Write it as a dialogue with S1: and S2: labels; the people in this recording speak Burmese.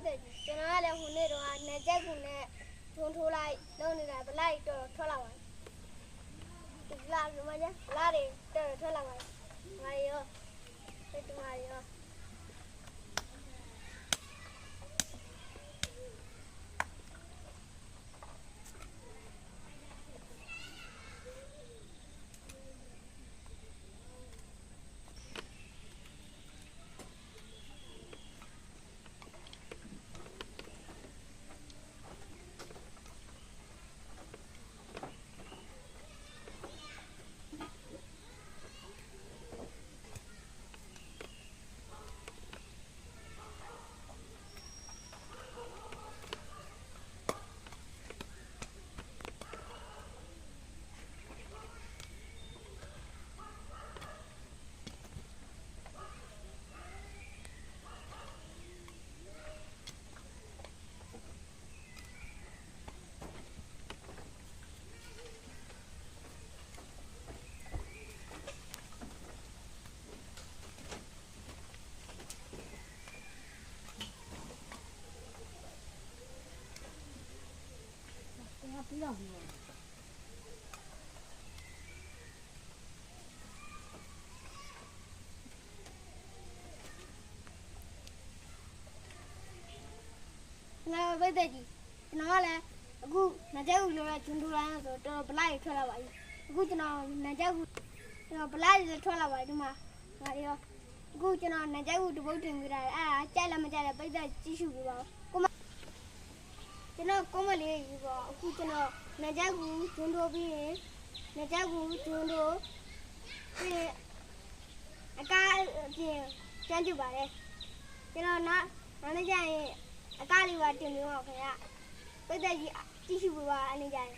S1: တ်တယ်ကြီးကျွန်တော်ကလည်းဟိုနေ့တော့နေချက်ကူနဲ့ထုံထိုးလိုက်လုံးနေတာဗလိုက်တော့ထွက်လာပါဒီလာဒီမှာကျလာတွေတော့ထွက်လာပါငါရောဒီမှာရော ငါပဲတဲ့ကြီးကျွန်တော်ကလည်းအခုနေချက်ကူလိုရဂျွန်ထူလိုင်းဆိုတော့ဗလိုက်ထွက်လာပါပြီအခုကျွန်တော်နေချက်ကူကျွန်တော်ဗလိုက်လည်းထွက်လာပါဒီမှာငါရောအခုကျွန်တော်နေချက်ကူတပုတ်တင်ပြတာအဲ့ဒါကြိုက်လည်းမကြိုက်လည်းပိတ်သက်ကြည့်ရှုပြပါဦး ကိုမကျွန်တော်ကောမလေးယူပါအခုကျွန်တော်နေချက်ကူဂျွန်ထူပြီးရင်နေချက်ကူဂျွန်ထူပြီးရင်အကားအပြင်ကျန်းကျပါတယ်ကျွန်တော်နောက်နောက်နေ့ကျရင်အကားလေးပါတင်ပြပါခင်ဗျာပိတ်သက်ကြီးကြည့်ရှုပါအနေကြရင်